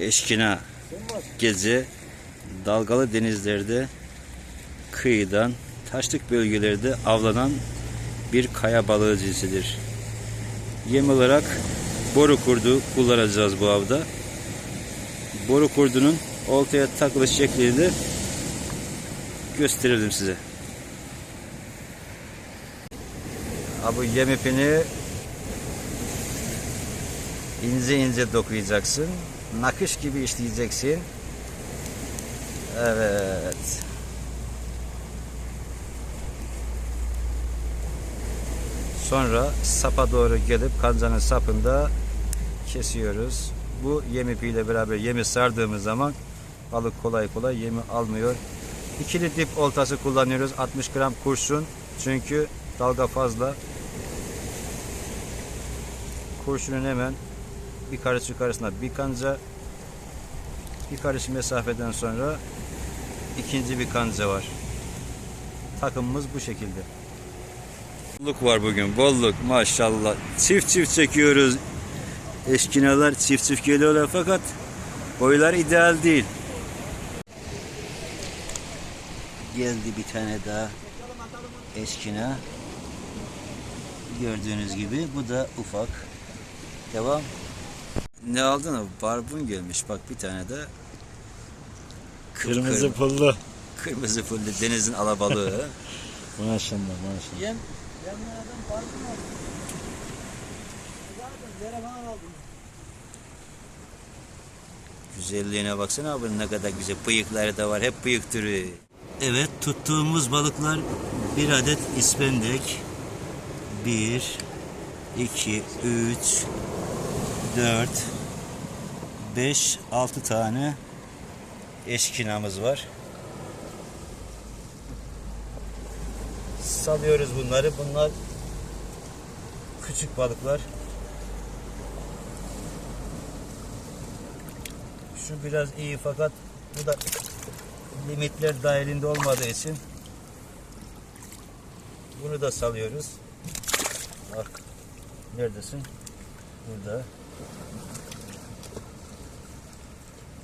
eşkina gezi dalgalı denizlerde kıyıdan taşlık bölgelerde avlanan bir kaya balığı cinsidir. Yem olarak boru kurdu kullanacağız bu avda. Boru kurdunun oltaya takılış şeklini de gösterelim size. Ha, bu yem ipini ince ince dokuyacaksın. Nakış gibi işleyeceksin. Evet. Sonra sapa doğru gelip kancanın sapında kesiyoruz. Bu yem ipiyle beraber yemi sardığımız zaman balık kolay kolay yemi almıyor. İkili dip oltası kullanıyoruz. 60 gram kurşun. Çünkü dalga fazla. Kurşunun hemen bir karış yukarısına bir kanca bir karış mesafeden sonra ikinci bir kanca var. Takımımız bu şekilde. Bolluk var bugün. Bolluk maşallah. Çift çift çekiyoruz. Eşkinalar çift çift geliyorlar fakat boylar ideal değil. Geldi bir tane daha eşkina. Gördüğünüz gibi bu da ufak. Devam. Ne aldın? Barbun gelmiş. Bak bir tane de Kırmızı pullu. kırmızı fullu denizin alabalığı. Maşallah maşallah. Yem, yemlerden. Zaten falan aldım. Güzelliğine baksana abi ne kadar güzel. Bıyıkları da var. Hep bıyık türü. Evet tuttuğumuz balıklar bir adet ispendek. Bir, iki, üç, dört, beş, altı tane eşkinamız var. Salıyoruz bunları. Bunlar küçük balıklar. Şu biraz iyi fakat bu da limitler dahilinde olmadığı için bunu da salıyoruz. Bak neredesin? Burada.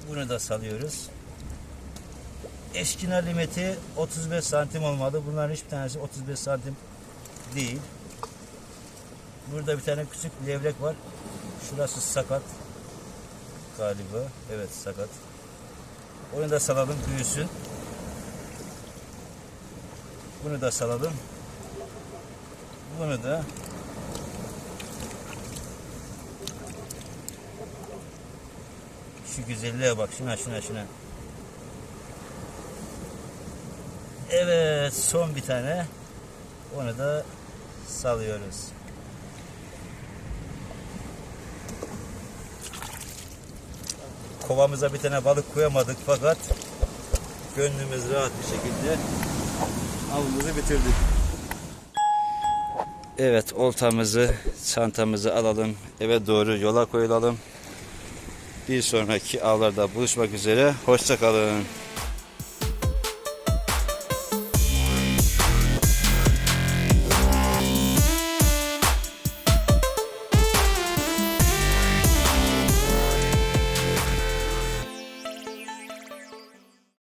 Bunu da salıyoruz. Eşkina limiti 35 santim olmalı. Bunların hiçbir tanesi 35 santim değil. Burada bir tane küçük levrek var. Şurası sakat galiba. Evet sakat. Onu da salalım büyüsün. Bunu da salalım. Bunu da şu güzelliğe bak şuna şuna şuna. Evet son bir tane. Onu da salıyoruz. Kovamıza bir tane balık koyamadık fakat gönlümüz rahat bir şekilde avımızı bitirdik. Evet oltamızı, çantamızı alalım. Eve doğru yola koyulalım. Bir sonraki avlarda buluşmak üzere. Hoşçakalın.